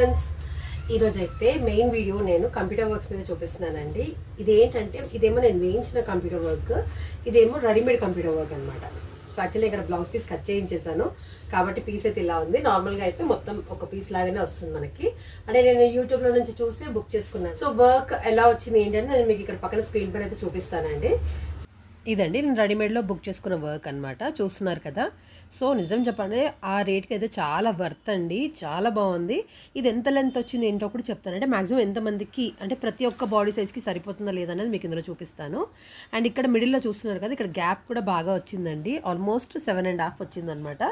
Friends ఈరోజు అయితే main video నేను కంప్యూటర్ వర్క్స్ మీద చూపిస్తున్నానండి. ఇది ఏంటంటే ఇదేమో నేను వేయించిన కంప్యూటర్ వర్క్ ఇదేమో రెడీమేడ్ కంప్యూటర్ వర్క్ అనమాట సో యాక్చువల్లీ ఇక్కడ బ్లౌజ్ పీస్ కట్ చేయించేసాను కాబట్టి పీస్ అయితే ఇలా ఉంది. నార్మల్గా అయితే మొత్తం ఒక పీస్ లాగానే వస్తుంది మనకి. అంటే నేను యూట్యూబ్లో నుంచి చూసి బుక్ చేసుకున్నాను. సో వర్క్ ఎలా వచ్చింది ఏంటంటే నేను మీకు ఇక్కడ పక్కన స్క్రీన్ పైన అయితే చూపిస్తానండి. ఇదండి నేను రెడీమేడ్లో బుక్ చేసుకున్న వర్క్ అనమాట చూస్తున్నారు కదా. సో నిజం చెప్పండి ఆ రేట్కి అయితే చాలా వర్త్ అండి. చాలా బాగుంది. ఇది ఎంత లెంత్ వచ్చింది ఏంటో కూడా చెప్తాను. అంటే మాక్సిమం ఎంతమందికి అంటే ప్రతి ఒక్క బాడీ సైజ్కి సరిపోతుందా లేదనేది మీకు ఇందులో చూపిస్తాను. అండ్ ఇక్కడ మిడిల్లో చూస్తున్నారు కదా ఇక్కడ గ్యాప్ కూడా బాగా వచ్చిందండి. ఆల్మోస్ట్ సెవెన్ అండ్ హాఫ్ వచ్చిందనమాట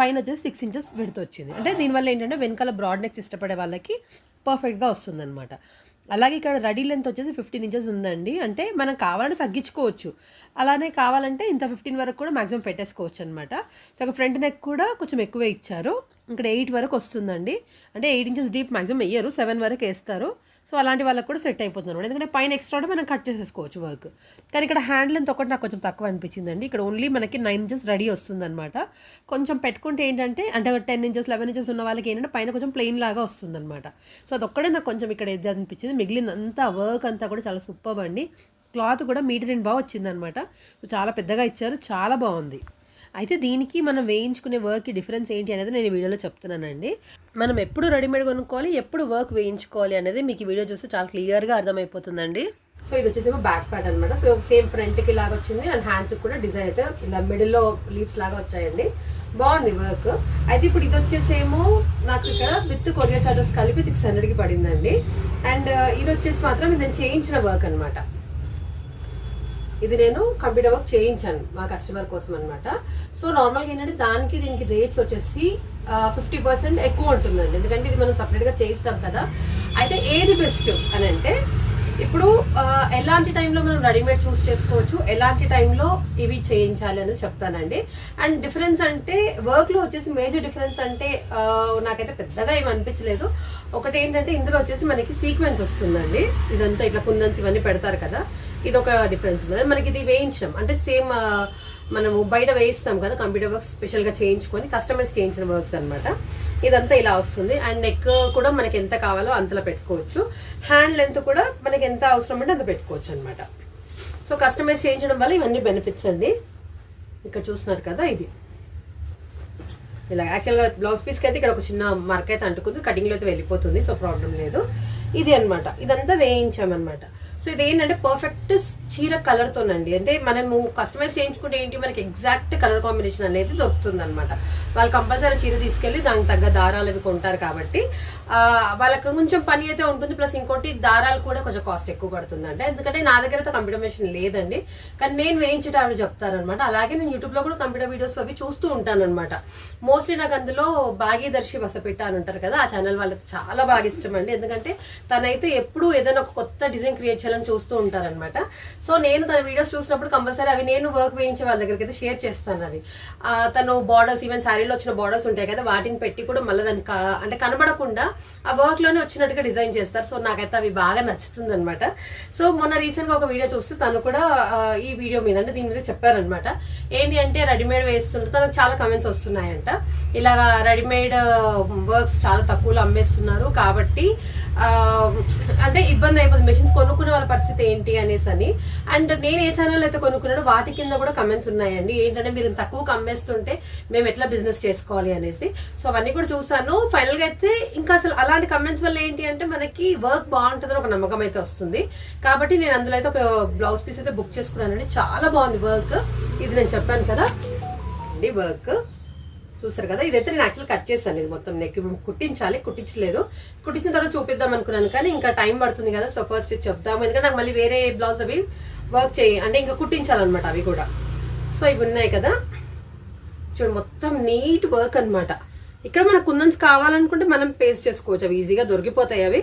పైన వచ్చేసి సిక్స్ ఇంచెస్ విడత వచ్చింది. అంటే దీనివల్ల ఏంటంటే వెనకాల బ్రాడ్ నెక్స్ ఇష్టపడే వాళ్ళకి పర్ఫెక్ట్గా వస్తుందన్నమాట. అలాగే ఇక్కడ రెడీ లెంత్ వచ్చేసి ఫిఫ్టీన్ ఇంచెస్ ఉందండి. అంటే మనం కావాలంటే తగ్గించుకోవచ్చు. అలానే కావాలంటే ఇంత ఫిఫ్టీన్ వరకు కూడా మ్యాక్సిమం పెట్టేసుకోవచ్చు అనమాట సో ఫ్రంట్ నెక్ కూడా కొంచెం ఎక్కువే ఇచ్చారు. ఇక్కడ ఎయిట్ వరకు వస్తుందండి. అంటే ఎయిట్ ఇంచెస్ డీప్ మ్యాక్సిమం వేయరు సెవెన్ వరకు వేస్తారు. సో అలాంటి వాళ్ళకి కూడా సెట్ అయిపోతుంది అనమాట ఎందుకంటే పైన ఎక్స్ట్రా మనం కట్ చేసేసుకోవచ్చు వర్క్. కానీ ఇక్కడ హ్యాండ్ లెంత్ ఒకటి నాకు కొంచెం తక్కువ అనిపించిందండి. ఇక్కడ ఓన్లీ మనకి నైన్ ఇంచెస్ రెడీ వస్తుందన్నమాట. కొంచెం పెట్టుకుంటే ఏంటంటే అంటే టెన్ ఇంచెస్ లెవెన్ ఇంచెస్ ఉన్న వాళ్ళకి ఏంటంటే పైన కొంచెం ప్లెయిన్ లాగా వస్తుందన్నమాట. సో అదొక్కడే నాకు కొంచెం ఇక్కడ ఇది అనిపించింది. మిగిలినంతా వర్క్ అంతా కూడా చాలా సూపర్ అండి. క్లాత్ కూడా మీటర్ అండ్ బాగా వచ్చిందనమాట సో చాలా పెద్దగా ఇచ్చారు. చాలా బాగుంది. అయితే దీనికి మనం వేయించుకునే వర్క్కి డిఫరెన్స్ ఏంటి అనేది నేను వీడియోలో చెప్తున్నానండి. మనం ఎప్పుడు రెడీమేడ్ కొనుక్కోవాలి ఎప్పుడు వర్క్ వేయించుకోవాలి అనేది మీకు వీడియో చూస్తే చాలా క్లియర్గా అర్థమైపోతుందండి. సో ఇది వచ్చేసి బ్యాక్ ప్యాట్ అనమాట సో సేమ్ ఫ్రంట్కి లాగా వచ్చింది అండ్ హ్యాండ్స్కి కూడా డిజైన్ అయితే ఇలా మిడిల్లో లీవ్స్ లాగా వచ్చాయండి. బాగుంది వర్క్ అయితే ఇప్పుడు ఇది వచ్చేసేమో నాకు ఇక్కడ విత్ కొరియర్ చార్జెస్ కలిపి సిక్స్ హండ్రెడ్కి పడిందండి. అండ్ uh, ఇది వచ్చేసి మాత్రం ఇది నేను చేయించిన వర్క్ అనమాట ఇది నేను కంప్యూటర్ వర్క్ చేయించాను మా కస్టమర్ కోసం అనమాట సో నార్మల్గా ఏంటంటే దానికి దీనికి రేట్స్ వచ్చేసి ఫిఫ్టీ పర్సెంట్ ఎక్కువ ఉంటుందండి. ఎందుకంటే ఇది మనం సపరేట్గా చేయిస్తాం కదా. అయితే ఏది బెస్ట్ అని అంటే ఇప్పుడు ఎలాంటి టైంలో మనం రెడీమేడ్ చూస్ చేసుకోవచ్చు ఎలాంటి టైంలో ఇవి చేయించాలి అనేది చెప్తానండి. అండ్ డిఫరెన్స్ అంటే వర్క్లో వచ్చేసి మేజర్ డిఫరెన్స్ అంటే నాకైతే పెద్దగా ఏమి అనిపించలేదు. ఒకటి ఏంటంటే ఇందులో వచ్చేసి మనకి సీక్వెన్స్ వస్తుందండి. ఇదంతా ఇట్లా కుందన్స్ ఇవన్నీ పెడతారు కదా. ఇది ఒక డిఫరెన్స్ ఉంది మనకి ఇది వేయించడం అంటే సేమ్ uh, మనము బయట వేయిస్తాం కదా కంప్యూటర్ వర్క్స్ స్పెషల్గా చేయించుకొని కస్టమైజ్ చేయించిన వర్క్స్ అన్నమాట. ఇదంతా ఇలా వస్తుంది. అండ్ నెక్ కూడా మనకి ఎంత కావాలో అంతలో పెట్టుకోవచ్చు. హ్యాండ్ లెంత్ కూడా మనకి ఎంత అవసరం అంటే అంత పెట్టుకోవచ్చు అనమాట సో కస్టమైజ్ చేయించడం వల్ల ఇవన్నీ బెనిఫిట్స్ అండి. ఇక్కడ చూస్తున్నారు కదా ఇది. ఇలా యాక్చువల్గా బ్లౌజ్ పీస్కి అయితే ఇక్కడ ఒక చిన్న మార్క్ అయితే అంటుకుంది. కటింగ్లో అయితే వెళ్ళిపోతుంది సో ప్రాబ్లం లేదు. ఇది అనమాట ఇదంతా వేయించామన్నమాట. సో ఇది ఏంటంటే పర్ఫెక్ట్ చీర కలర్తోనండి అంటే మనము కస్టమైజ్ చేయించుకుంటే ఏంటి? మనకి ఎగ్జాక్ట్ కలర్ కాంబినేషన్ అనేది దొరుకుతుంది అనమాట వాళ్ళు కంపల్సరీ చీర తీసుకెళ్ళి దానికి తగ్గ దారాలు అవి కొంటారు కాబట్టి వాళ్ళకి కొంచెం పని అయితే ఉంటుంది. ప్లస్ ఇంకోటి దారాలు కూడా కొంచెం కాస్ట్ ఎక్కువ పడుతుంది ఎందుకంటే నా దగ్గర అయితే కంప్యూటర్ మెషిన్ లేదండి. కానీ నేను వేయించడం అవి చెప్తారనమాట అలాగే నేను యూట్యూబ్లో కూడా కంప్యూటర్ వీడియోస్ అవి చూస్తూ ఉంటాను అనమాట మోస్ట్లీ నాకు అందులో భాగీదర్శి వసపెట్ట అని ఉంటారు కదా ఆ ఛానల్ వాళ్ళకి చాలా బాగా ఇష్టం అండి. ఎందుకంటే తనైతే ఎప్పుడూ ఏదైనా ఒక కొత్త డిజైన్ క్రియేట్ చేయాలని చూస్తూ ఉంటారనమాట సో నేను తన వీడియోస్ చూసినప్పుడు కంపల్సరీ అవి నేను వర్క్ వేయించే వాళ్ళ దగ్గరికి అయితే షేర్ చేస్తాను అవి. తను బార్డర్స్ ఈవెన్ శారీలో వచ్చిన బార్డర్స్ ఉంటాయి కదా వాటిని పెట్టి కూడా మళ్ళీ దానికి క- అంటే కనబడకుండా ఆ వర్క్లోనే వచ్చినట్టుగా డిజైన్ చేస్తారు. సో నాకైతే అవి బాగా నచ్చుతుంది అనమాట సో మొన్న రీసెంట్గా ఒక వీడియో చూస్తే తను కూడా ఈ వీడియో మీద అంటే దీని మీద చెప్పారనమాట ఏంటి అంటే రెడీమేడ్ వేస్తుంటే తనకు చాలా కమెంట్స్ వస్తున్నాయంట. ఇలాగా రెడీమేడ్ వర్క్స్ చాలా తక్కువలో అమ్మేస్తున్నారు. కాబట్టి ఆ, అంటే ఇబ్బంది అయిపోతుంది. మెషిన్స్ కొనుక్కునే వాళ్ళ పరిస్థితి ఏంటి అనేసి అని. అండ్ నేను ఏ ఛానల్ అయితే కొనుక్కున్నాడో వాటి కింద కూడా కమెంట్స్ ఉన్నాయండి. ఏంటంటే మీరు తక్కువ కమ్మేస్తుంటే మేము ఎట్లా బిజినెస్ చేసుకోవాలి అనేసి. సో అవన్నీ కూడా చూసాను ఫైనల్గా అయితే ఇంకా అసలు అలాంటి కమెంట్స్ వల్ల ఏంటి అంటే మనకి వర్క్ బాగుంటుందని ఒక నమ్మకం అయితే వస్తుంది. కాబట్టి నేను అందులో అయితే ఒక బ్లౌజ్ పీస్ అయితే బుక్ చేసుకున్నానండి. చాలా బాగుంది వర్క్ ఇది నేను చెప్పాను కదా. అండి వర్క్ చూసారు కదా? ఇదైతే నేను యాక్చువల్ కట్ చేశాను ఇది మొత్తం నెక్ ఇప్పుడు కుట్టించాలి కుట్టించలేదు. కుట్టించిన తర్వాత చూపిద్దాం అనుకున్నాను కానీ ఇంకా టైం పడుతుంది కదా సో ఫస్ట్ చెప్దాము. ఎందుకంటే నాకు మళ్ళీ వేరే బ్లౌజ్ అవి వర్క్ చేయి. అంటే ఇంకా కుట్టించాలన్నమాట అవి కూడా. సో ఇవి ఉన్నాయి కదా. చూడు మొత్తం నీట్ వర్క్ అన్నమాట. ఇక్కడ మనకు కుందన్స్ కావాలనుకుంటే మనం పేస్ట్ చేసుకోవచ్చు. అవి ఈజీగా దొరికిపోతాయి అవి.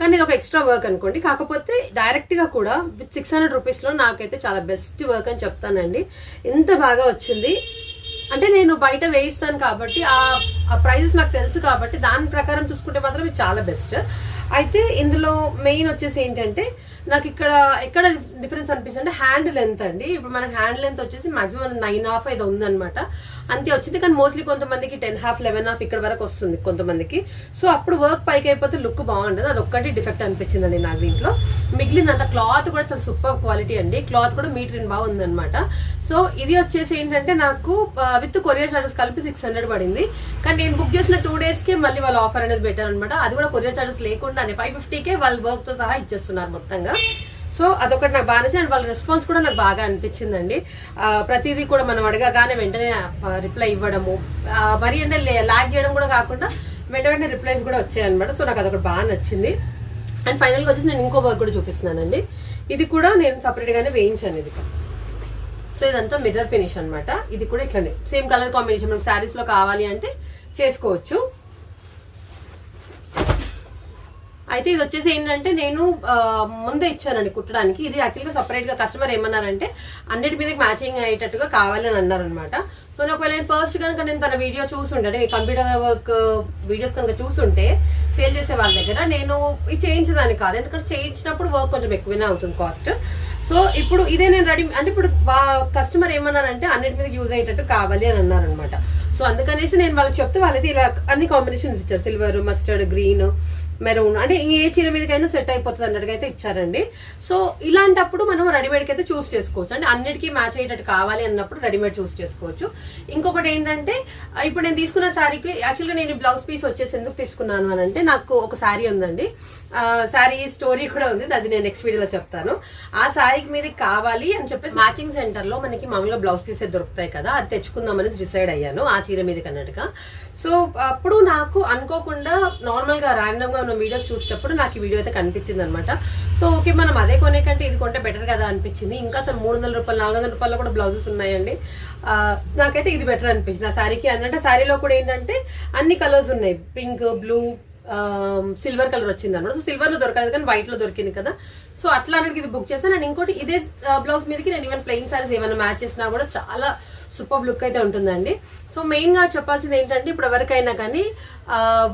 కానీ ఇది ఒక ఎక్స్ట్రా వర్క్ అనుకోండి. కాకపోతే డైరెక్ట్గా కూడా విత్ సిక్స్ హండ్రెడ్ రూపీస్లో నాకైతే చాలా బెస్ట్ వర్క్ అని చెప్తానండి. ఎంత బాగా వచ్చింది? అంటే నేను బయట వేయిస్తాను కాబట్టి ఆ ప్రైజెస్ నాకు తెలుసు కాబట్టి దాని ప్రకారం చూసుకుంటే మాత్రం ఇది చాలా బెస్ట్ అయితే ఇందులో మెయిన్ వచ్చేసి ఏంటంటే నాకు ఇక్కడ ఎక్కడ డిఫరెన్స్ అనిపిస్తుంది అంటే హ్యాండ్ లెంత్ అండి. ఇప్పుడు మనకి హ్యాండ్ లెంత్ వచ్చేసి మాక్సిమం నైన్ హాఫ్ ఇది ఉందనమాట అంతే వచ్చింది. కానీ మోస్ట్లీ కొంతమందికి టెన్ హాఫ్ లెవెన్ హాఫ్ ఇక్కడ వరకు వస్తుంది కొంతమందికి. సో అప్పుడు వర్క్ పైకి అయిపోతే లుక్ బాగుండదు. అది ఒక్కటి డిఫెక్ట్ అనిపించిందండి నాకు దీంట్లో. మిగిలినంత క్లాత్ కూడా చాలా సూపర్ క్వాలిటీ అండి. క్లాత్ కూడా మీటర్ బాగుందనమాట బాగుంది అనమాట సో ఇది వచ్చేసి ఏంటంటే నాకు విత్ కొరియర్ చార్జెస్ కలిపి సిక్స్ హండ్రెడ్ పడింది. కానీ నేను బుక్ చేసిన టూ డేస్కే మళ్ళీ వాళ్ళ ఆఫర్ అనేది పెట్టారనమాట అది కూడా కొరియర్ చార్జెస్ లేకుండా దాన్ని ఫైవ్ ఫిఫ్టీకే వాళ్ళు వర్క్తో సహా ఇచ్చేస్తున్నారు మొత్తంగా. సో అదొకటి నాకు బాగా నచ్చింది అండ్ వాళ్ళ రెస్పాన్స్ కూడా నాకు బాగా అనిపించిందండి. ప్రతిదీ కూడా మనం అడగగానే వెంటనే రిప్లై ఇవ్వడము మరీ మరి అంటే లాగ్ చేయడం కూడా కాకుండా వెంట వెంటనే రిప్లైస్ కూడా వచ్చాయన్నమాట. సో నాకు అదొకటి బాగా నచ్చింది. అండ్ ఫైనల్గా వచ్చేసి నేను ఇంకో వర్క్ కూడా చూపిస్తున్నానండి. ఇది కూడా నేను సపరేట్గానే వేయించాను ఇది. సో ఇదంతా మిర్రర్ ఫినిష్ అనమాట ఇది కూడా ఇట్లనే. సేమ్ కలర్ కాంబినేషన్ మనకి శారీస్లో కావాలి అంటే చేసుకోవచ్చు. అయితే ఇది వచ్చేసి ఏంటంటే నేను ముందే ఇచ్చానండి కుట్టడానికి. ఇది యాక్చువల్గా సపరేట్గా కస్టమర్ ఏమన్నారంటే అన్నిటి మీదకి మ్యాచింగ్ అయ్యేటట్టుగా కావాలి అని అన్నారనమాట సో నాకు ఒకవేళ నేను ఫస్ట్ కనుక నేను తన వీడియో చూసుంటే అంటే కంప్యూటర్ వర్క్ వీడియోస్ కనుక చూసుంటే సేల్ చేసే వాళ్ళ దగ్గర నేను ఇది చేయించేదాన్ని కాదు. ఎందుకంటే చేయించినప్పుడు వర్క్ కొంచెం ఎక్కువనే అవుతుంది కాస్ట్ సో ఇప్పుడు ఇదే నేను రెడీ అంటే ఇప్పుడు కస్టమర్ ఏమన్నారంటే అన్నిటి మీద యూజ్ అయ్యేటట్టు కావాలి అని అన్నారనమాట సో అందుకనేసి నేను వాళ్ళకి చెప్తే వాళ్ళైతే ఇలా అన్ని కాంబినేషన్స్ ఇచ్చారు. Silver mustard green maroon. అంటే ఏ చీర మీదకైనా సెట్ అయిపోతుంది అన్నట్టుగా అయితే ఇచ్చారండి. సో ఇలాంటప్పుడు మనం రెడీమేడ్కి అయితే చూస్ చేసుకోవచ్చు. అంటే అన్నిటికీ మ్యాచ్ అయ్యేటట్టు కావాలి అన్నప్పుడు రెడీమేడ్ చూస్ చేసుకోవచ్చు. ఇంకొకటి ఏంటంటే ఇప్పుడు నేను తీసుకున్న శారీకి యాక్చువల్గా నేను బ్లౌజ్ పీస్ వచ్చేసి ఎందుకు తీసుకున్నాను అని అంటే నాకు ఒక శారీ ఉందండి. శారీ స్టోరీ కూడా ఉంది అది నేను నెక్స్ట్ వీడియోలో చెప్తాను. ఆ సారీకి మీద కావాలి అని చెప్పేసి మ్యాచింగ్ సెంటర్లో మనకి మామూలుగా బ్లౌజ్ పీసెస్ దొరుకుతాయి కదా అది తెచ్చుకుందామని డిసైడ్ అయ్యాను ఆ చీర మీదకి అన్నట్టుగా సో అప్పుడు నాకు అనుకోకుండా నార్మల్గా ర్యాండమ్గా ఉన్న వీడియోస్ చూసేటప్పుడు నాకు ఈ వీడియో అయితే కనిపించింది అనమాట సో ఓకే మనం అదే కొనే కంటే ఇది కొంటే బెటర్ కదా అనిపించింది. ఇంకా అసలు మూడు వందల రూపాయలు నాలుగు వందల రూపాయలు కూడా బ్లౌజెస్ ఉన్నాయండి. నాకైతే ఇది బెటర్ అనిపించింది. ఆ శారీకి అన్నట్టు శారీలో కూడా ఏంటంటే అన్ని కలర్స్ ఉన్నాయి. పింక్ బ్లూ సిల్వర్ కలర్ వచ్చింది అనమాట. సో సిల్వర్లో దొరకలేదు కానీ వైట్లో దొరికింది కదా. సో అట్లా అన్నట్టు ఇది బుక్ చేశాను. అండ్ ఇంకోటి ఇదే బ్లౌజ్ మీదకి నేను ఈవెన్ ప్లెయిన్ సారీస్ ఏమైనా మ్యాచ్ చేసినా కూడా చాలా సూపర్ లుక్ అయితే ఉంటుందండి. సో మెయిన్గా చెప్పాల్సింది ఏంటంటే ఇప్పుడు ఎవరికైనా కానీ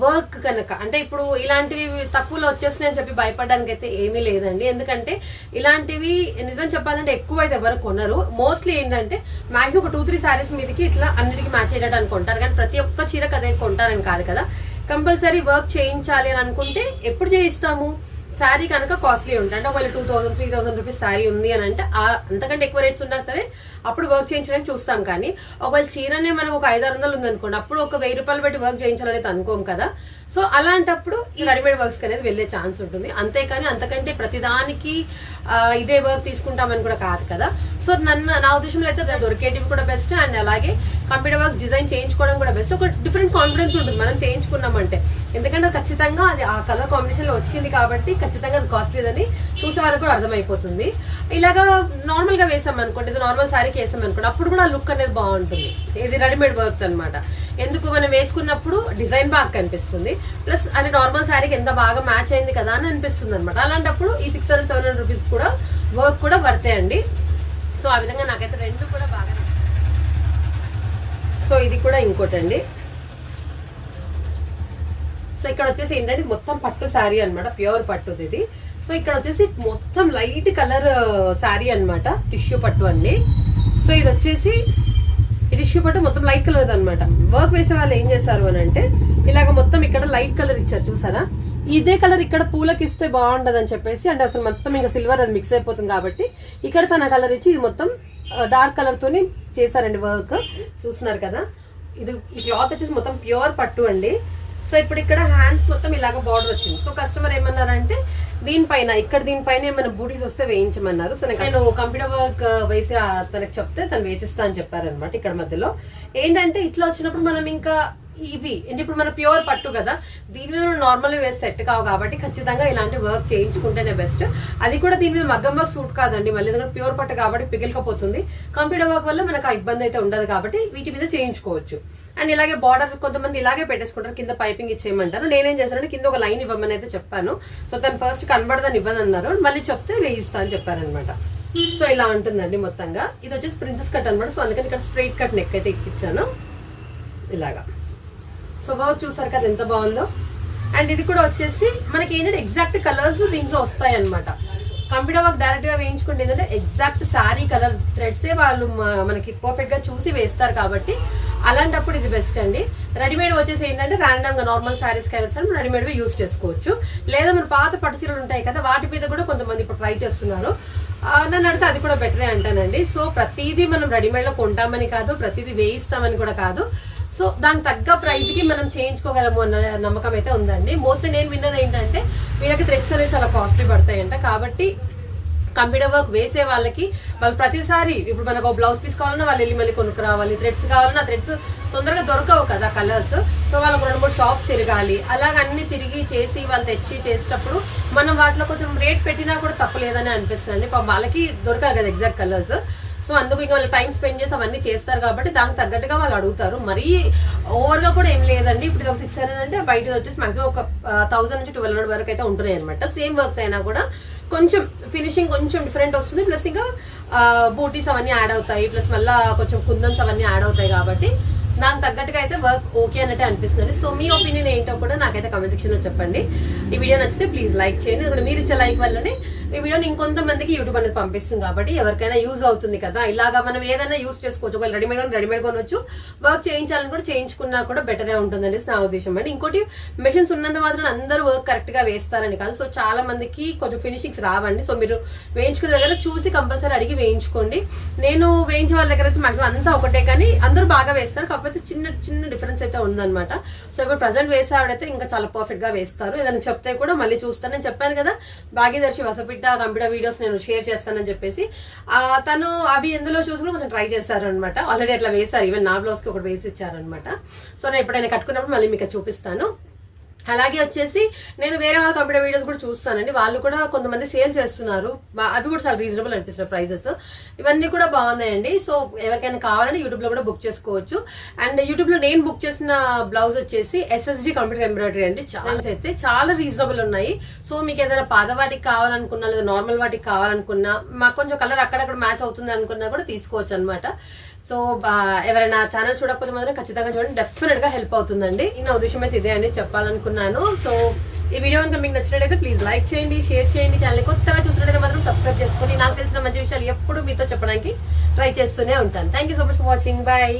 వర్క్ కనుక అంటే ఇప్పుడు ఇలాంటివి తక్కువలో వచ్చేసినాయి అని చెప్పి భయపడడానికి అయితే ఏమీ లేదండి. ఎందుకంటే ఇలాంటివి నిజం చెప్పాలంటే ఎక్కువ అయితే ఎవరు కొనరు. మోస్ట్లీ ఏంటంటే మాక్సిమం ఒక టూ త్రీ శారీస్ మీదకి ఇట్లా అన్నిటికీ మ్యాచ్ అయ్యేటట్టు అనుకుంటారు కానీ ప్రతి ఒక్క చీర అదే కొంటారని కాదు కదా. కంపల్సరీ వర్క్ చేయించాలి అని అనుకుంటే ఎప్పుడు చేయిస్తాము? శారీ కనుక కాస్ట్లీ ఉంటుంది అంటే ఒకవేళ two thousand three thousand rupees sari ఉంది అని అంటే అంతకంటే ఎక్కువ రేట్స్ ఉన్నా సరే అప్పుడు వర్క్ చేయించడానికి చూస్తాం కానీ ఒకవేళ చీరనే మనకు ఒక ఐదు ఆరు వందలు ఉందనుకోండి అప్పుడు ఒక వెయ్యి రూపాయలు పెట్టి వర్క్ చేయించాలనేది అనుకోం కదా. సో అలాంటప్పుడు ఈ రెడీమేడ్ వర్క్స్ అనేది వెళ్ళే ఛాన్స్ ఉంటుంది. అంతేకాని అంతకంటే ప్రతిదానికి ఇదే వర్క్ తీసుకుంటామని కూడా కాదు కదా. సో నన్ను నా ఉద్దేశంలో అయితే దొరికేటివి కూడా బెస్ట్ అండ్ అలాగే కంప్యూటర్ వర్క్స్ డిజైన్ చేయించుకోవడం కూడా బెస్ట్ ఒక డిఫరెంట్ కాన్ఫిడెన్స్ ఉంటుంది. మనం చేయించుకున్నామంటే. ఎందుకంటే ఖచ్చితంగా అది ఆ కలర్ కాంబినేషన్లో వచ్చింది కాబట్టి ఖచ్చితంగా అది కాస్ట్లీదని చూసే వాళ్ళకి కూడా అర్థమైపోతుంది. ఇలాగా నార్మల్గా వేసాం అనుకోండి ఇది నార్మల్ శారీ వాళ్ళకి వేసామనుకోండి అప్పుడు కూడా లుక్ అనేది బాగుంటుంది. ఇది రెడీమేడ్ వర్క్స్ అనమాట ఎందుకు మనం వేసుకున్నప్పుడు డిజైన్ బాగా కనిపిస్తుంది. ప్లస్ అది నార్మల్ శారీకి ఎంత బాగా మ్యాచ్ అయింది కదా అని అనిపిస్తుంది అనమాట అలాంటప్పుడు ఈ six hundred seven hundred rupees కూడా వర్క్ కూడా వర్తే అండి. సో ఆ విధంగా నాకైతే రెండు కూడా బాగా సో ఇది కూడా ఇంకోటండి సో ఇక్కడ వచ్చేసి ఏంటంటే మొత్తం పట్టు శారీ అనమాట ప్యూర్ పట్టుది ఇది. సో ఇక్కడ వచ్చేసి మొత్తం లైట్ కలర్ శారీ అనమాట టిష్యూ పట్టు అండి సో ఇది వచ్చేసి ఈ టిష్యూ పట్టు మొత్తం లైట్ కలర్ అనమాట వర్క్ వేసే వాళ్ళు ఏం చేశారు అని అంటే ఇలాగ మొత్తం ఇక్కడ లైట్ కలర్ ఇచ్చారు చూసారా? ఇదే కలర్ ఇక్కడ పూలకి ఇస్తే బాగుండదు అని చెప్పేసి అంటే అసలు మొత్తం ఇంకా సిల్వర్ అది మిక్స్ అయిపోతుంది కాబట్టి ఇక్కడ తన కలర్ ఇచ్చి ఇది మొత్తం డార్క్ కలర్ తోని చేశారండి వర్క్ చూస్తున్నారు కదా? ఇది ఈ క్లాత్ వచ్చేసి మొత్తం ప్యూర్ పట్టు అండి. సో ఇప్పుడు ఇక్కడ హ్యాండ్స్ మొత్తం ఇలాగ బార్డర్ వచ్చింది. సో కస్టమర్ ఏమన్నారంటే దీనిపైన ఇక్కడ దీనిపైన ఏమైనా బూటీస్ వస్తే వేయించమన్నారు. సో నేను కంప్యూటర్ వర్క్ వేసి ఆ తనకి చెప్తే తను వేసిస్తా అని చెప్పారనమాట ఇక్కడ మధ్యలో. ఏంటంటే ఇట్లా వచ్చినప్పుడు మనం ఇంకా ఇవి అంటే ఇప్పుడు మన ప్యూర్ పట్టు కదా దీని మీద నార్మల్ వేసి సెట్ కావు కాబట్టి ఖచ్చితంగా ఇలాంటి వర్క్ చేయించుకుంటేనే బెస్ట్ అది కూడా దీని మీద మగ్గం వర్క్ సూట్ కాదండి. మళ్ళీ ఎందుకంటే ప్యూర్ పట్టు కాబట్టి పిగిలికపోతుంది కంప్యూటర్ వర్క్ వల్ల మనకు ఆ ఇబ్బంది అయితే ఉండదు కాబట్టి వీటి మీద చేయించుకోవచ్చు. అండ్ ఇలాగే బార్డర్ కొంతమంది ఇలాగే పెట్టేసుకుంటారు కింద పైపింగ్ ఇచ్చేయమంటారు. నేనేం చేశానంటే కింద ఒక లైన్ ఇవ్వమని అయితే చెప్పాను. సో తను ఫస్ట్ కనబడదని ఇవ్వనన్నారు మళ్ళీ చెప్తే వేయిస్తా అని చెప్పారనమాట. సో ఇలా ఉంటుందండి మొత్తంగా. ఇది వచ్చేసి ప్రిన్సెస్ కట్ అనమాట సో అందుకని ఇక్కడ స్ట్రైట్ కట్ నెక్ అయితే ఇప్పించాను ఇలాగా. సో వర్క్ చూసారు కదా ఎంత బాగుందో. అండ్ ఇది కూడా వచ్చేసి మనకి ఏంటంటే ఎగ్జాక్ట్ కలర్స్ దీంట్లో వస్తాయి అనమాట కంప్యూటర్ వర్క్ డైరెక్ట్గా వేయించుకుంటే ఏంటంటే ఎగ్జాక్ట్ శారీ కలర్ థ్రెడ్సే వాళ్ళు మనకి పర్ఫెక్ట్గా చూసి వేస్తారు కాబట్టి అలాంటప్పుడు ఇది బెస్ట్ అండి. రెడీమేడ్ వచ్చేసి ఏంటంటే ర్యాండమ్గా నార్మల్ శారీస్ కైనా సరే రెడీమేడ్ యూస్ చేసుకోవచ్చు. లేదా మన పాత పట్టు చీరలు ఉంటాయి కదా వాటి మీద కూడా కొంతమంది ఇప్పుడు ట్రై చేస్తున్నారు. నన్ను అడిగితే అది కూడా బెటరే అంటానండి. సో ప్రతిదీ మనం రెడీమేడ్లో కొంటామని కాదు ప్రతిదీ వేయిస్తామని కూడా కాదు. సో దానికి తగ్గ ప్రైస్కి మనం చేయించుకోగలము అన్న నమ్మకం అయితే ఉందండి. మోస్ట్లీ నేను విన్నది ఏంటంటే వీళ్ళకి థ్రెడ్స్ అనేవి చాలా కాస్ట్లీ పడతాయంట. కాబట్టి కంప్యూటర్ వర్క్ వేసే వాళ్ళకి వాళ్ళు ప్రతిసారి ఇప్పుడు మనకు బ్లౌజ్ పీస్ కావాలన్నా వాళ్ళు వెళ్ళి మళ్ళీ కొనుక్కు రావాలి థ్రెడ్స్ కావాలన్నా థ్రెడ్స్ తొందరగా దొరకవు కదా కలర్స్. సో వాళ్ళకు రెండు మూడు షాప్స్ తిరగాలి. అలాగ అన్ని తిరిగి చేసి వాళ్ళు తెచ్చి చేసేటప్పుడు మనం వాటిలో కొంచెం రేట్ పెట్టినా కూడా తప్పలేదని అనిపిస్తుంది పాపం వాళ్ళకి దొరకాలి కదా ఎగ్జాక్ట్ కలర్స్. సో అందుకు ఇంకా వాళ్ళు టైం స్పెండ్ చేసి అవన్నీ చేస్తారు కాబట్టి దానికి తగ్గట్టుగా వాళ్ళు అడుగుతారు. మరీ ఓవర్గా కూడా ఏం లేదండి. ఇప్పుడు ఇది ఒక సిక్స్ హండ్రెడ్ అంటే బయట వచ్చేసి మాక్సిమం ఒక థౌసండ్ నుంచి ట్వెల్వ్ హండ్రెడ్ వరకు అయితే ఉంటున్నాయి అనమాట సేమ్ వర్క్స్ అయినా కూడా కొంచెం ఫినిషింగ్ కొంచెం డిఫరెంట్ వస్తుంది. ప్లస్ ఇంకా బూటీస్ అవన్నీ యాడ్ అవుతాయి. ప్లస్ మళ్ళీ కొంచెం కుందన్స్ అవన్నీ యాడ్ అవుతాయి కాబట్టి నాకు తగ్గట్టుగా అయితే వర్క్ ఓకే అన్నట్టే అనిపిస్తుంది సో మీ ఒపీనియన్ ఏంటో కూడా నాకైతే కమెంట్ సెక్షన్లో చెప్పండి. ఈ వీడియో నచ్చితే ప్లీజ్ లైక్ చేయండి. ఎందుకంటే మీరు ఇచ్చే లైక్ వల్లనే ఈ వీడియోని ఇంకొంతమందికి యూట్యూబ్ అనేది పంపిస్తుంది కాబట్టి ఎవరికైనా యూజ్ అవుతుంది కదా. ఇలాగా మనం ఏదైనా యూజ్ చేసుకోవచ్చు. ఒకవేళ రెడీమేడ్ రెడీమేడ్ కొనవచ్చు వర్క్ చేయించాలని కూడా చేయించుకున్నా కూడా బెటరే ఉంటుంది అనేసి నా ఉద్దేశం. అండి ఇంకోటి మెషిన్స్ ఉన్నంత మాత్రం అందరూ వర్క్ కరెక్ట్గా వేస్తారని కాదు. సో చాలా మందికి కొంచెం ఫినిషింగ్స్ రావండి. సో మీరు వేయించుకునే దగ్గర చూసి కంపల్సరీ అడిగి వేయించుకోండి. నేను వేయించే వాళ్ళ దగ్గర అయితే మాక్సిమం అంతా ఒకటే కానీ అందరూ బాగా వేస్తారు. కాకపోతే చిన్న చిన్న డిఫరెన్స్ అయితే ఉందన్నమాట. సో ఇప్పుడు ప్రజెంట్ వేసే ఆవిడైతే ఇంకా చాలా పర్ఫెక్ట్గా వేస్తారు. ఏదైనా చెప్తే కూడా మళ్ళీ చూస్తాను. నేను చెప్పాను కదా భాగ్యదర్శి వసపిట్ట కంప్యూటర్ వీడియోస్ నేను షేర్ చేస్తానని చెప్పేసి తను అవి ఎందులో చూసి కొంచెం ట్రై చేశారనమాట ఆల్రెడీ అట్లా వేశారు. ఈవెన్ నా బ్లౌజ్కి ఒకటి వేసి ఇచ్చారనమాట సో నేను ఎప్పుడైనా కట్టుకున్నప్పుడు మళ్ళీ మీకు చూపిస్తాను. అలాగే వచ్చేసి నేను వేరే వాళ్ళ కంప్యూటర్ వీడియోస్ కూడా చూస్తానండి. వాళ్ళు కూడా కొంతమంది సేల్ చేస్తున్నారు. అవి కూడా చాలా రీజనబుల్ అనిపిస్తున్నాయి ప్రైజెస్ ఇవన్నీ కూడా బాగున్నాయండి. సో ఎవరికైనా కావాలంటే యూట్యూబ్లో కూడా బుక్ చేసుకోవచ్చు. అండ్ యూట్యూబ్లో నేను బుక్ చేసిన బ్లౌజ్ వచ్చేసి ఎస్ఎస్డి కంప్యూటర్ ఎంబ్రాయిడరీ అండి. చాలా అయితే చాలా రీజనబుల్ ఉన్నాయి. సో మీకు ఏదైనా పాద వాటికి కావాలనుకున్నా లేదా నార్మల్ వాటికి కావాలనుకున్నా మాకు కొంచెం కలర్ అక్కడక్కడ మ్యాచ్ అవుతుంది అనుకున్నా కూడా తీసుకోవచ్చు అనమాట సో ఎవరైనా ఛానల్ చూడకపోతే మాత్రం ఖచ్చితంగా చూడండి. డెఫినెట్గా హెల్ప్ అవుతుందండి. నా ఉద్దేశం అయితే ఇదే అని అనుకుంటున్నాను సో ఈ వీడియో కనుక మీకు నచ్చినట్లయితే ప్లీజ్ లైక్ చేయండి షేర్ చేయండి ఛానల్ కొత్తగా చూసినట్లయితే మాత్రం సబ్స్క్రైబ్ చేసుకొని నాకు తెలిసిన మంచి విషయాలు ఎప్పుడు మీతో చెప్పడానికి ట్రై చేస్తూనే ఉంటాను. Thank you so much for watching bye